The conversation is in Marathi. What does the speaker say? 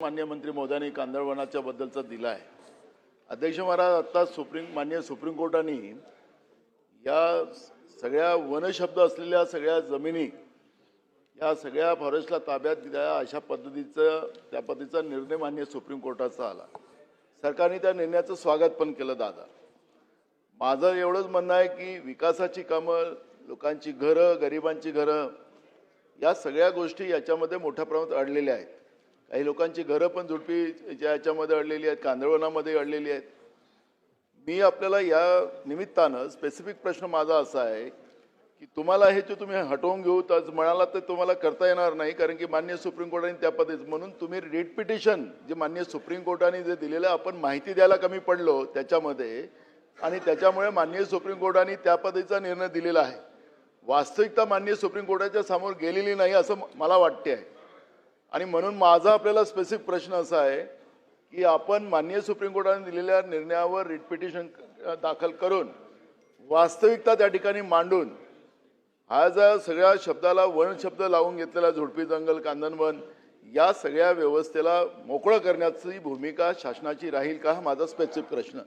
मान्य मंत्री महोदयांनी कांदळवनाच्या बद्दलचा दिला आहे अध्यक्ष महाराज आता सुप्रीम मान्य सुप्रीम कोर्टाने या सगळ्या वनशब्द असलेल्या सगळ्या जमिनी या सगळ्या फॉरेस्टला ताब्यात द्या अशा पद्धतीचं त्या पद्धतीचा निर्णय मान्य सुप्रीम कोर्टाचा आला. सरकारने त्या निर्णयाचं स्वागत पण केलं दादा. माझं एवढंच म्हणणं आहे की विकासाची कामं लोकांची घरं गरिबांची घरं या सगळ्या गोष्टी याच्यामध्ये मोठ्या प्रमाणात अडलेल्या आहेत. काही लोकांची घरं पण झुडपीच्या याच्यामध्ये अडलेली आहेत कांदळवनामध्ये अडलेली आहेत. मी आपल्याला या निमित्तानं स्पेसिफिक प्रश्न माझा असा आहे की तुम्हाला हे जे तुम्ही हटवून घेऊ तर म्हणाला तर तुम्हाला करता येणार नाही कारण की मान्य सुप्रीम कोर्टाने त्या पद्धतीत म्हणून तुम्ही रिट पिटिशन जे मान्य सुप्रीम कोर्टाने जे दिलेलं आहे, आपण माहिती द्यायला कमी पडलो त्याच्यामध्ये. आणि त्याच्यामुळे मान्य सुप्रीम कोर्टाने त्या पद्धतीचा निर्णय दिलेला आहे. वास्तविकता मान्य सुप्रीम कोर्टाच्या समोर गेलेली नाही असं मला वाटते आहे आणि म्हणून माझा आपल्याला स्पेसिफिक प्रश्न असा आहे की आपण माननीय सुप्रीम कोर्टाने दिलेल्या निर्णयावर रिट पिटिशन दाखल करून वास्तविकता त्या ठिकाणी मांडून हा ज्या सगळ्या शब्दाला वन शब्द लावून घेतलेला झुडपी जंगल कांदनवन या सगळ्या व्यवस्थेला मोकळं करण्याची भूमिका शासनाची राहील का? हा माझा स्पेसिफिक प्रश्न.